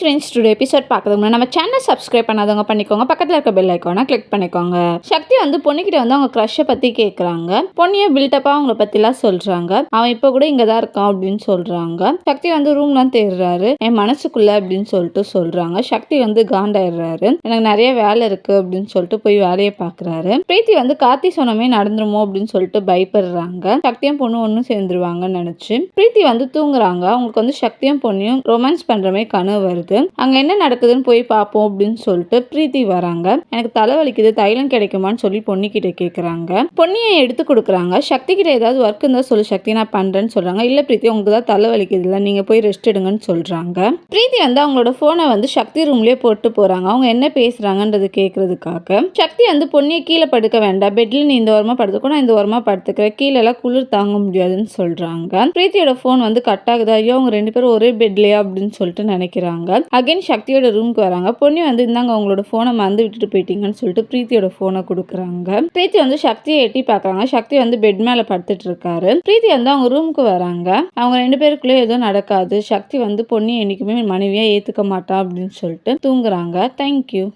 Friends today episode பார்க்கறதுக்கு முன்னாடி நம்ம சேனல் சப்ஸ்கிரைப் பண்ணாதவங்க பண்ணிக்கோங்க. பக்கத்தில் இருக்க பெல் ஐக்கானை கிளிக் பண்ணிக்கோங்க. சக்தி வந்து பொண்ணுக்கிட்ட வந்து அவங்க க்ரஷை பற்றி கேட்குறாங்க பொண்ணியை பில்டப்பாக அவங்கள பற்றிலாம் சொல்கிறாங்க அவன் இப்போ கூட இங்கே தான் இருக்கான் அப்படின்னு சொல்கிறாங்க சக்தி வந்து ரூம்லாம் தேடுறாரு. என் மனசுக்குள்ளே அப்படின்னு சொல்லிட்டு சொல்கிறாங்க சக்தி வந்து காண்டாயிடுறாரு. எனக்கு நிறைய வேலை இருக்குது அப்படின்னு சொல்லிட்டு போய் வேலையை பார்க்குறாரு. பிரீத்தி வந்து கார்த்தி சொன்னமே நடந்துருமோ அப்படின்னு சொல்லிட்டு பயப்படுறாங்க. சக்தியும் பொண்ணு ஒன்றும் சேர்ந்துருவாங்கன்னு நினச்சி. பிரீத்தி வந்து தூங்குறாங்க. அவங்களுக்கு வந்து சக்தியும் பொண்ணையும் ரொமான்ஸ் பண்ணுற மாதிரி கனவு வருது. அங்கே என்ன நடக்குதுன்னு போய் பார்ப்போம் அப்படின்னு சொல்லிட்டு பிரீத்தி வராங்க. எனக்கு தலைவலிக்குது தைலம் கிடைக்குமான்னு சொல்லி பொன்னிக்கிட்ட கேட்குறாங்க பொன்னியை எடுத்து கொடுக்குறாங்க. சக்தி கிட்ட ஏதாவது ஒர்க் இருந்தால் சொல்லு சக்தி நான் பண்ணுறேன்னு சொல்கிறாங்க இல்லை பிரீத்தி உங்களுக்கு தான் தலைவலிக்குது இல்லை நீங்கள் போய் ரெஸ்ட் எடுங்கன்னு சொல்கிறாங்க பிரீத்தி வந்து அவங்களோட ஃபோனை வந்து சக்தி ரூம்லேயே போட்டு போகிறாங்க அவங்க என்ன பேசுகிறாங்கன்றது கேட்குறதுக்காக சக்தி வந்து பொன்னியை கீழே படுக்க வேண்டாம். பெட்டில் நீ இந்த ஓரமாக படுத்துக்கோ நான் இந்த ஓரமாக படுத்துக்கிறேன். கீழெல்லாம் குளிர் தாங்க முடியாதுன்னு சொல்கிறாங்க பிரீத்தியோட ஃபோன் வந்து கட் ஆகுது. ஐயோ அவங்க ரெண்டு பேரும் ஒரே பெட்லையா அப்படின்னு சொல்லிட்டு நினைக்கிறாங்க. அகைன் சக்தியோட ரூம்க்கு வராங்க. பொண்ணு வந்து இந்தாங்க அவங்களோட ஃபோனை மறந்து விட்டுட்டு போயிட்டீங்கன்னு சொல்லிட்டு பிரீத்தியோட ஃபோனை கொடுக்குறாங்க. பிரீத்தி வந்து சக்தியை எட்டி பார்க்குறாங்க. சக்தி வந்து பெட் மேலே படுத்துட்டு இருக்காரு. பிரீத்தி வந்து அவங்க ரூமுக்கு வராங்க. அவங்க ரெண்டு பேருக்குள்ளே எதுவும் நடக்காது. சக்தி வந்து பொண்ணு என்னைக்குமே மனைவியாக ஏற்றுக்க மாட்டா அப்படின்னு சொல்லிட்டு தூங்குறாங்க. தேங்க்யூ